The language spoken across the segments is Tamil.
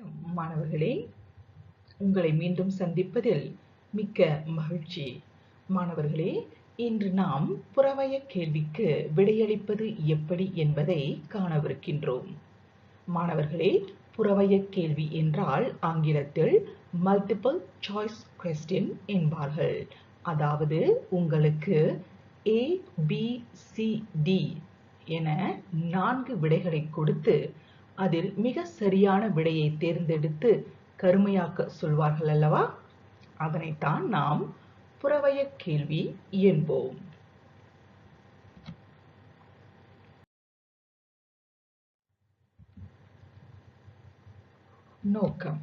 வணக்கம் மாணவர்களே உங்களை மீண்டும் சந்திப்பதில் மிக்க மகிழ்ச்சி. மாணவர்களே இன்று நாம் புறவய கேள்விக்கு விடையளிப்பது எப்படி என்பதை காணவிருக்கின்றோம். மாணவர்களே புறவய கேள்வி என்றால் ஆங்கிலத்தில் மல்டிபிள் சாய்ஸ் கொஸ்டின் என்பார்கள். அதாவது உங்களுக்கு ஏ பி சி டி என நான்கு விடைகளை கொடுத்து அதில் மிக சரியான விடையை தேர்ந்தெடுத்து கருமையாக்க சொல்வார்கள் அல்லவா? அதனைத்தான் நாம் புறவய கேள்வி என்போம். நோக்கம்.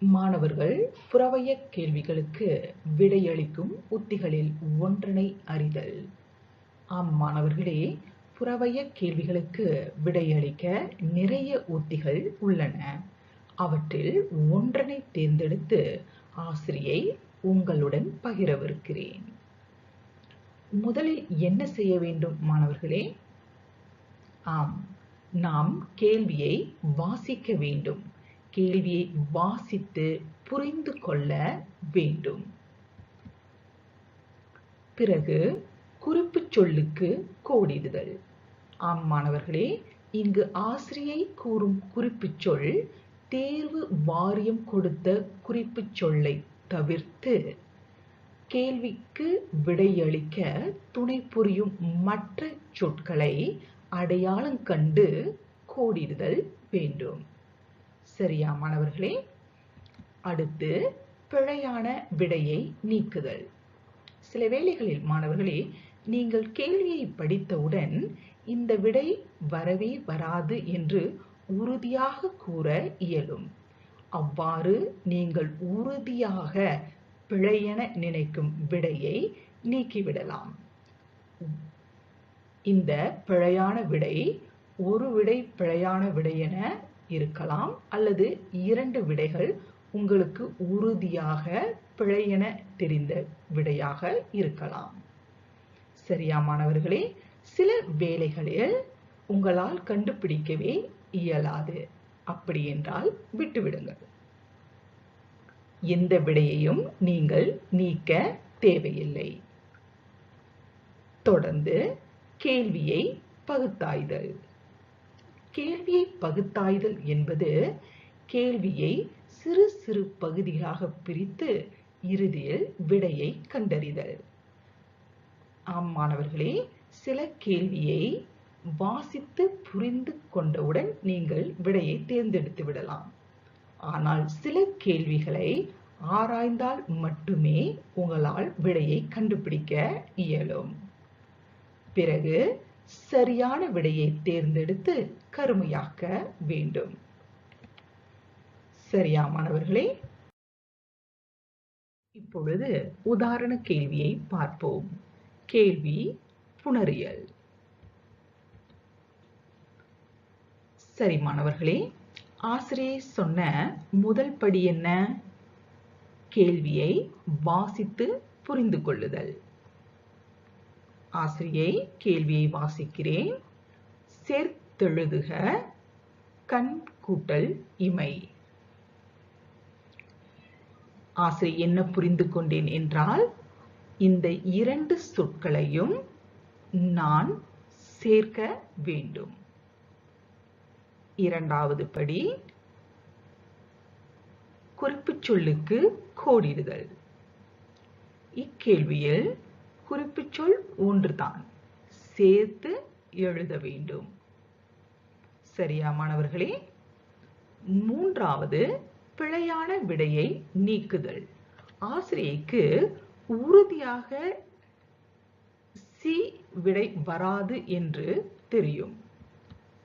மாணவர்கள் புறவய கேள்விகளுக்கு விடையளிக்கும் உத்திகளில் ஒன்றனை அறிதல். ஆம் மாணவர்களே புறவய கேள்விகளுக்கு விடையளிக்க நிறைய உத்திகள் உள்ளன. அவற்றில் ஒன்றனை தேர்ந்தெடுத்து ஆசிரியை உங்களுடன் பகிரவிருக்கிறேன். முதலில் என்ன செய்ய வேண்டும் மாணவர்களே? ஆம் நாம் கேள்வியை வாசிக்க வேண்டும். கேள்வியை வாசித்து புரிந்து கொள்ள வேண்டும். பிறகு குறிப்பு சொல்லுக்கு கோடிடுதல். ஆம் மாணவர்களே இங்கு ஆசிரியை கூறும் குறிப்பு சொல் தேர்வு வாரியம் கொடுத்த குறிப்பு சொல்லை தவிர்த்து கேள்விக்கு விடையளிக்க துணை புரியும் மற்ற சொற்களை அடையாளம் கண்டு கோடிடுதல் வேண்டும். சரியா மாணவர்களே? அடுத்து பிழையான விடையை நீக்குதல். சில வேளைகளில் மாணவர்களே நீங்கள் கேள்வியை படித்தவுடன் இந்த விடை வரவே வராது என்று உறுதியாக கூற இயலும். அவ்வாறு நீங்கள் உறுதியாக பிழையென நினைக்கும் விடையை நீக்கிவிடலாம். இந்த பிழையான விடை ஒரு விடை பிழையான விடை என இருக்கலாம் அல்லது இரண்டு விடைகள் உங்களுக்கு உறுதியாக பிழையென தெரிந்த விடையாக இருக்கலாம். சரியா மாணவர்களே? சில வேலைகளில் உங்களால் கண்டுபிடிக்கவே இயலாது. அப்படி என்றால் விட்டுவிடுங்கள். எந்த விடையையும் நீங்கள் நீக்க தேவையில்லை. தொடர்ந்து கேள்வியை பகுத்தாய்தல். கேள்வியை பகுத்தாய்தல் என்பது கேள்வியை சிறு சிறு பகுதிகளாக பிரித்து இறுதியில் விடையை கண்டறிதல். ஆம் மாணவர்களே சில கேள்வியை வாசித்து புரிந்து கொண்டவுடன் நீங்கள் விடையை தேர்ந்தெடுத்து விடலாம். ஆனால் சில கேள்விகளை ஆராய்ந்தால் மட்டுமே உங்களால் விடையை கண்டுபிடிக்க இயலும். பிறகு சரியான விடையை தேர்ந்தெடுத்து கருமையாக்க வேண்டும். சரியா மாணவர்களே? இப்பொழுது உதாரண கேள்வியை பார்ப்போம். கேள்வி புணரியல். சரி மாணவர்களே ஆசிரியை சொன்ன முதல் படி என்ன? கேள்வியை வாசித்து புரிந்து கொள்ளுதல். ஆசிரியை கேள்வியை வாசிக்கிறேன். சேர்த்தெழுதுக. கண் கூட்டல் இமை. ஆசிரியை என்ன புரிந்து கொண்டேன் என்றால் இந்த இரண்டு சொற்களையும் நான் சேர்க்க வேண்டும். இரண்டாவது படி குறிப்பு சொல்லுக்கு கோடிடுதல். இக்கேள்வியில் குறிப்பு சொல் ஒன்றுதான். சேர்த்து எழுத வேண்டும். சரியா மாணவர்களே? மூன்றாவது பிழையான விடையை நீக்குதல். ஆசிரியைக்கு உறுதியாக சி விடை வராது என்று தெரியும்.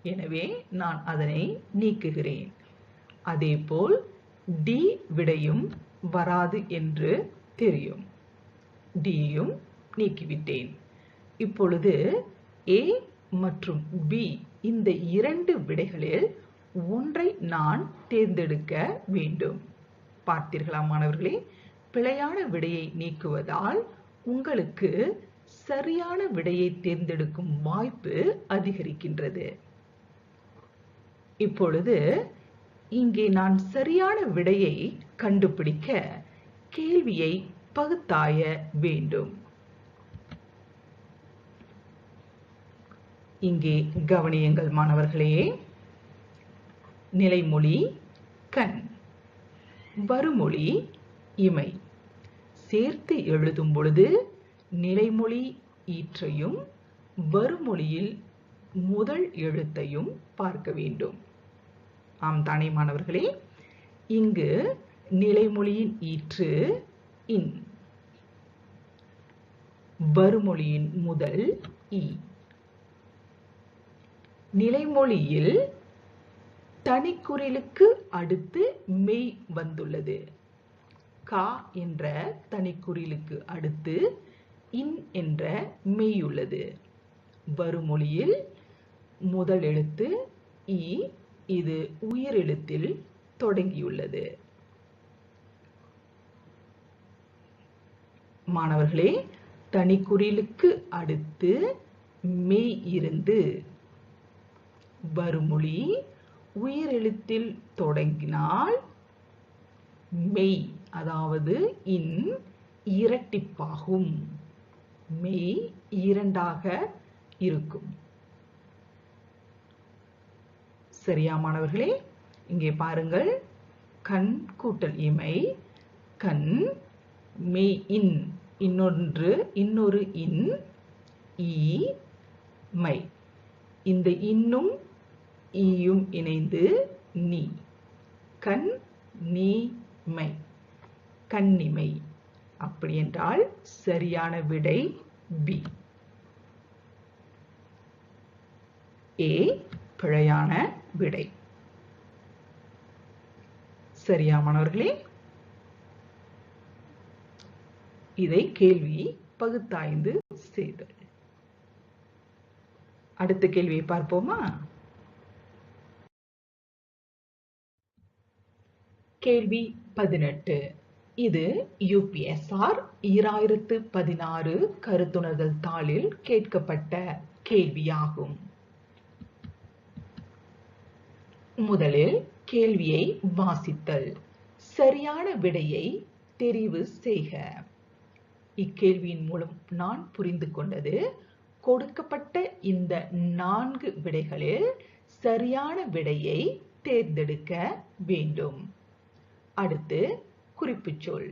எனவே நான் அதனை நீக்குகிறேன். அதேபோல் டி விடையும் வராது என்று தெரியும். டியும் நீக்கிவிட்டேன். இப்பொழுது ஏ மற்றும் பி இந்த இரண்டு விடைகளில் ஒன்றை நான் தேர்ந்தெடுக்க வேண்டும். பார்த்தீர்களா மாணவர்களே? பிழையான விடையை நீக்குவதால் உங்களுக்கு சரியான விடையை தேர்ந்தெடுக்கும் வாய்ப்பு அதிகரிக்கின்றது. இப்பொழுது இங்கே நான் சரியான விடையை கண்டுபிடிக்க கேள்வியை பகுத்தாய வேண்டும். இங்கே கவனியுங்கள் மாணவர்களே. நிலைமொழி கண். வருமொழி இமை. சேர்த்து எழுதும் பொழுது நிலைமொழி ஈற்றையும் வருமொழியில் முதல் எழுத்தையும் பார்க்க வேண்டும். ஆம் தானே மாணவர்களே? இங்கு நிலைமொழியின் ஈற்று இன். வருமொழியின் முதல் இ. நிலைமொழியில் தனிக்குறிலுக்கு அடுத்து மெய் வந்துள்ளது. கா என்ற தனிக்குறிலுக்கு அடுத்து இன் என்ற மெய் உள்ளது வருமொழியில் முதல் எழுத்து இ இது உயிரெழுத்தில் தொடங்கியுள்ளது. மாணவர்களே தனிக்குறிலுக்கு அடுத்து மெய் இருந்து வருமொழி உயிரெழுத்தில் தொடங்கினால் மெய் அதாவது இன் இரட்டிப்பாகும். மெய் இரண்டாக இருக்கும். சரியா மாணவர்களே இங்கே பாருங்கள். கண் கூட்டல் இமை கண் மெய் இன் இன்னொன்று இன்னொரு இன் ஈ மை. இந்த இன்னும் ஈயும் இணைந்து நீ. கண் நீ மை. கண்ணிமை அப்படி என்றால் சரியான விடை பி ஏ பிழையான விடை. சரியா மாணவர்களே? இதை கேள்வி பகுத்தாய்ந்து செய்தல். அடுத்த கேள்வியை பார்ப்போமா? கேள்வி பதினெட்டு. இது யூபிஎஸ்ஆர் ஈராயிரத்து பதினாறு கருத்துணர்தல் தாளில் கேட்கப்பட்ட கேள்வியாகும். முதலில் கேள்வியை வாசித்தல். சரியான விடையை தெரிவு செய்க. இக்கேள்வியின் மூலம் நான் புரிந்து கொண்டது கொடுக்கப்பட்ட இந்த நான்கு விடைகளில் சரியான விடையை தேர்ந்தெடுக்க வேண்டும். அடுத்து குறிப்புச் சொல்.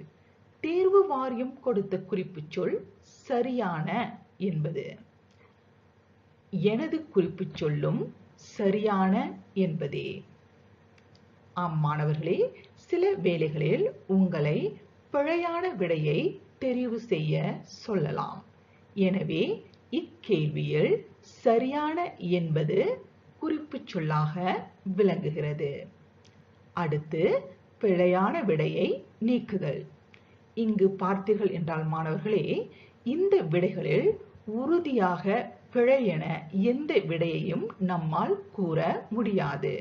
தேர்வு வாரியம் கொடுத்த குறிப்புச் சொல் சரியான என்பது. எனது குறிப்புச் சொல்லும் சரியான என்பதே. ஆம் மாணவர்களே சில வேலைகளில் உங்களை பிழையான விடையை தெரிவு செய்ய சொல்லலாம். எனவே இக்கேள்வியில் சரியான என்பது குறிப்புச் சொல்லாக விளங்குகிறது. அடுத்து பிழையான விடையை நீக்குதல். இங்கு பார்த்தீர்கள் என்றால் மாணவர்களே இந்த விடைகளில் உறுதியாக பிழை என எந்த விடையையும் நம்மால் கூற முடியாது.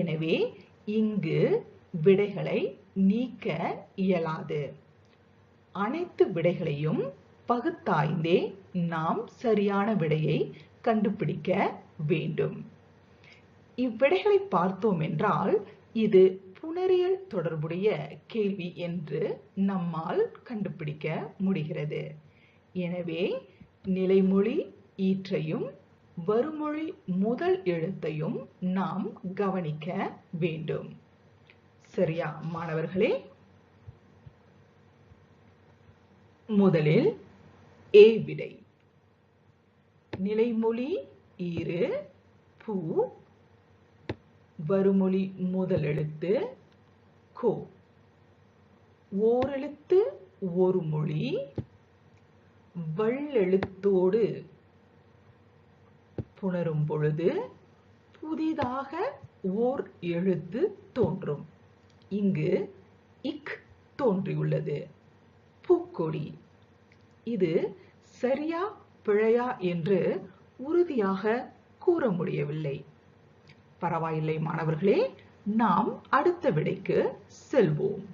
எனவே இங்கு விடைகளை நீக்க இயலாது. அனைத்து விடைகளையும் பகுத்தாய்ந்தே நாம் சரியான விடையை கண்டுபிடிக்க வேண்டும். இவ்விடைகளை பார்த்தோம் என்றால் இது புணரியல் தொடர்புடைய கேள்வி என்று நம்மால் கண்டுபிடிக்க முடிகிறது. எனவே நிலைமொழி ஈற்றையும் வருமொழி முதல் எழுத்தையும் நாம் கவனிக்க வேண்டும். சரியா மாணவர்களே? முதலில் ஏ விடை. நிலைமொழி ஈறு பூ வருமொழி முதல் எழுத்து கோ. ஓரெழுத்து ஒரு மொழி வள்ளெழுத்தோடு புணரும் பொழுது புதிதாக ஓர் எழுத்து தோன்றும். இங்கு இக் தோன்றியுள்ளது. பூக்கொடி. இது சரியா பிழையா என்று உறுதியாக கூற முடியவில்லை. பரவாயில்லை மாணவர்களே நாம் அடுத்த விடைக்கு செல்வோம்.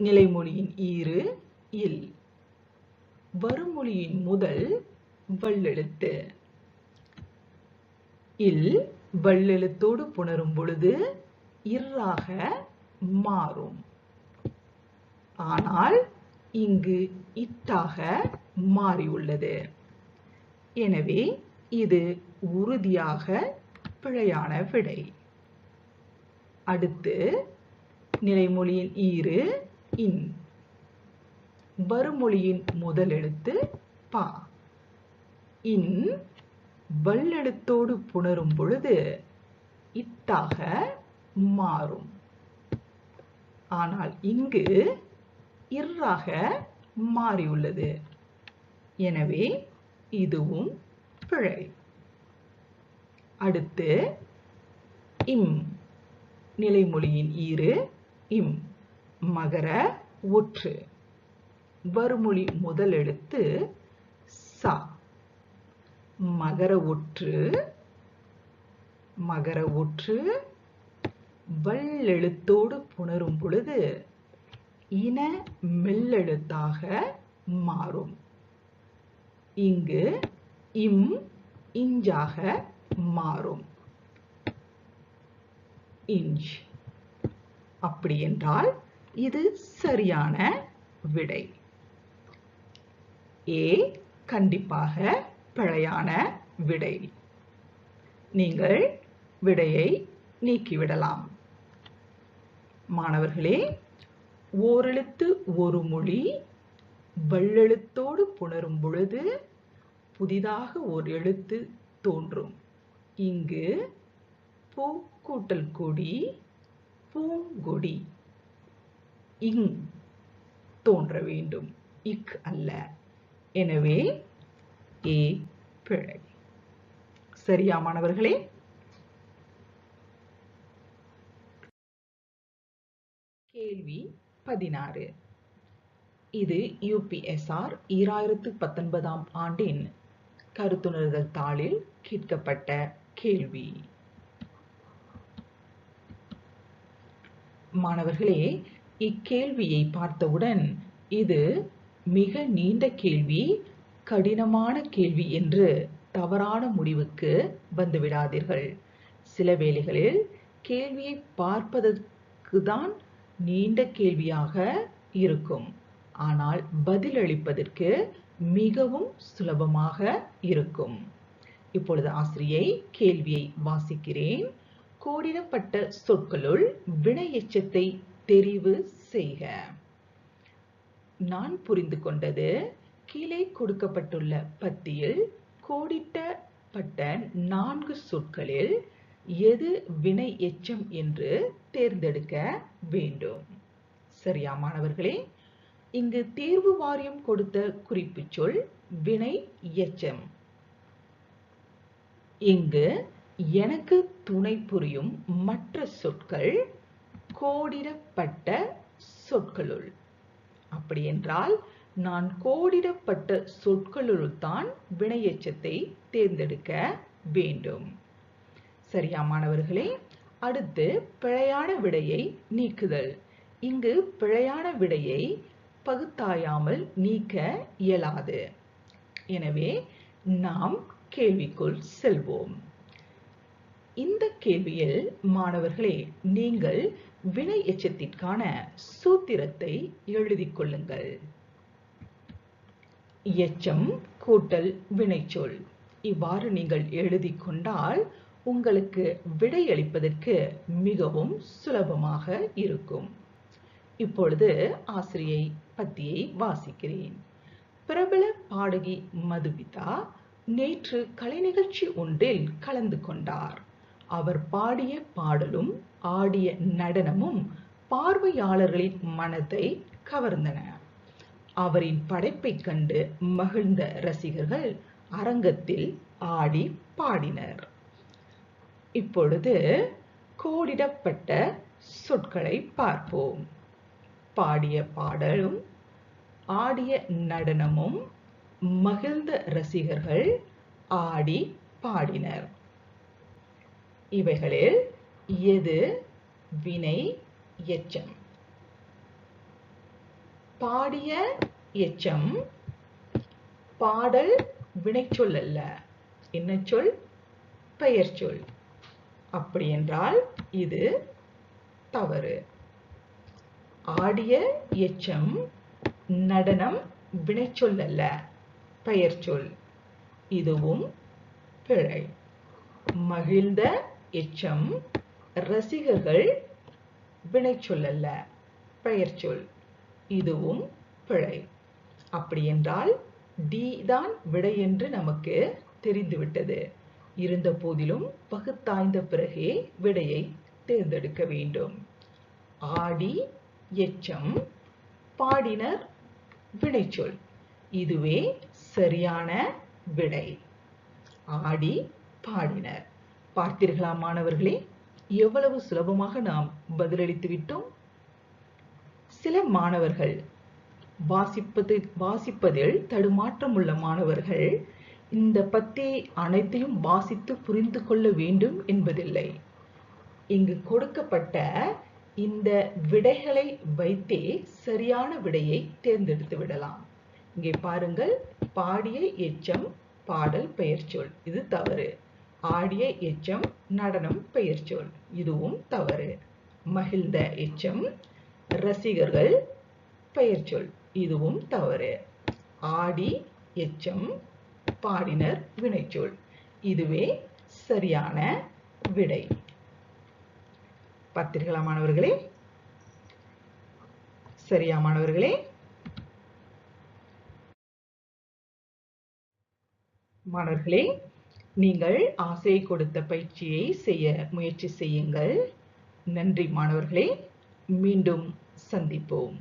நிலைமொழியின் ஈறு இல். வருமொழியின் முதல் வள்ளெழுத்து. இல் வள்ளெழுத்தோடு புணரும் பொழுது இர்ராக மாறும். ஆனால் இங்கு இட்டாக மாறியுள்ளது. எனவே இது உறுதியாக பிழையான விடை. அடுத்து நிலைமொழியின் ஈறு இன். வருமொழியின் முதல் எழுத்து பா. இன் வல்லெழுத்தோடு புணரும் பொழுது இத்தாக மாறும். ஆனால் இங்கு இர்ராக மாறியுள்ளது. எனவே இதுவும் பிழை. அடுத்து இம். நிலைமொழியின் ஈறு இம். மகர ஒற்று. வருமொழி முதல் எழுத்து சா. மகர ஒற்று. மகர ஒற்று. வல்லெழுத்தோடு புணரும் பொழுது இன மெல்லெழுத்தாக மாறும். இங்கு இம் இஞ்சாக மாறும். இஞ்ச். அப்படி என்றால் இது சரியான விடை. ஏ கண்டிப்பாக பிழையான விடை. நீங்கள் விடையை நீக்கிவிடலாம். மாணவர்களே ஓரெழுத்து ஒரு மொழி வள்ளெழுத்தோடு புணரும் பொழுது புதிதாக ஒரு எழுத்து தோன்றும். இங்கு பூ கூட்டல் கொடி பூங்கொடி. இங் தோன்ற வேண்டும். இக் அல்ல. எனவே ஏ பிழை. சரியா மாணவர்களே? கேள்வி பதினாறு. இது யூபிஎஸ்ஆர் ஈராயிரத்து பத்தொன்பதாம் ஆண்டின் கருத்துணர்தல் தாளில் கேட்கப்பட்ட கேள்வி. மாணவர்களே இக்கேள்வியை பார்த்தவுடன் இது மிக நீண்ட கேள்வி கடினமான கேள்வி என்று தவறான முடிவுக்கு வந்துவிடாதீர்கள். சில வேளைகளில் கேள்வியை பார்ப்பதற்கு தான் நீண்ட கேள்வியாக இருக்கும். ஆனால் பதிலளிப்பதற்கு மிகவும் சுலபமாக இருக்கும். இப்பொழுது ஆசிரியை கேள்வியை வாசிக்கிறேன். கோடிடப்பட்ட சொற்களுள் வினை எச்சத்தை தெரிவு செய்க. நான் புரிந்து கொண்டது கீழே கொடுக்கப்பட்டுள்ள பத்தியில் கோடிட்டப்பட்ட நான்கு சொற்களில் எது வினை எச்சம் என்று தேர்ந்தெடுக்க வேண்டும். சரியா மாணவர்களே? இங்கு தேர்வு வாரியம் கொடுத்த குறிப்புச் சொல் வினை எச்சம். இங்கு எனக்கு துணை புரியும் மற்ற சொற்கள் கோடிடப்பட்ட சொற்களுள். அப்படி என்றால் நான் கோடிடப்பட்ட சொற்களுள் தான் வினையெச்சத்தை தேர்ந்தெடுக்க வேண்டும். சரியா மாணவர்களே? அடுத்து பிழையான விடையை நீக்குதல். இங்கு பிழையான விடையை பகுத்தாயாமல் நீக்க இயலாது. எனவே நாம் கேள்விக்குள் செல்வோம். இந்த கேள்வியில் மாணவர்களே நீங்கள் வினை எச்சத்திற்கான சூத்திரத்தை எழுதிக் கொள்ளுங்கள். எச்சம் கூட்டல் வினைச்சொல். இவ்வாறு நீங்கள் எழுதி கொண்டால் உங்களுக்கு விடையளிப்பதற்கு மிகவும் சுலபமாக இருக்கும். இப்பொழுது ஆசிரியை பத்தியை வாசிக்கிறேன். பிரபல பாடகி மதுபிதா நேற்று கலை நிகழ்ச்சி ஒன்றில் கலந்து கொண்டார். அவர் பாடிய பாடலும் ஆடிய நடனமும் பார்வையாளர்களின் மனதை கவர்ந்தன. அவரின் படைப்பைக் கண்டு மகிழ்ந்த ரசிகர்கள் அரங்கத்தில் ஆடி பாடினர். இப்பொழுது கோடிடப்பட்ட சொற்களை பார்ப்போம். பாடிய பாடலும் ஆடிய நடனமும் மகிழ்ந்த ரசிகர்கள் ஆடி பாடினர். இவைகளில் எது? வினை எச்சம். பாடிய எச்சம் பாடல் வினைச்சொல் அல்ல. என்ன சொல்? பெயர் சொல். அப்படி என்றால் இது தவறு. ஆடிய எச்சம் நடனம் வினைச்சொல் அல்ல பெயர் சொல் இதுவும் பிழை. மகிழ்ந்த எச்சம் ரசிகர்கள் வினைச்சொல் அல்ல பெயர் சொல் இதுவும் பிழை. அப்படி என்றால் டி தான் விடை என்று நமக்கு தெரிந்துவிட்டது. இருந்த போதிலும் பகுத்தாய்ந்த பிறகே விடையை தேர்ந்தெடுக்க வேண்டும். ஆடி எச்சம் பாடினர் வினைச்சொல். இதுவே சரியான விடை. ஆடி பாடினர். பார்த்தீர்களா மாணவர்களே? எவ்வளவு சுலபமாக நாம் பதிலளித்து விட்டோம். சில மாணவர்கள் வாசிப்பது வாசிப்பதில் தடுமாற்றம் உள்ள மாணவர்கள் இந்த பத்தி அனைத்தையும் வாசித்து புரிந்து கொள்ள வேண்டும் என்பதில்லை. இங்கு கொடுக்கப்பட்ட இந்த விடைகளை வைத்தே சரியான விடையை தேர்ந்தெடுத்து விடலாம். இங்கே பாருங்கள் பாடிய எச்சம் பாடல் பெயர்ச்சொல் இது தவறு. ஆடிய எச்சம் நடனம் பெயர்ச்சொல் இதுவும் தவறு. மகிழ்ந்த எச்சம் ரசிகர்கள் பெயர்ச்சொல் இதுவும் தவறு. ஆடி எச்சம் பாடினர் வினைச்சொல் இதுவே சரியான விடை. பார்த்தீர்களா மாணவர்களே? சரியா மாணவர்களே? மாணவர்களே நீங்கள் ஆசை கொடுத்த பயிற்சியை செய்ய முயற்சி செய்யுங்கள். நன்றி மாணவர்களே. மீண்டும் சந்திப்போம்.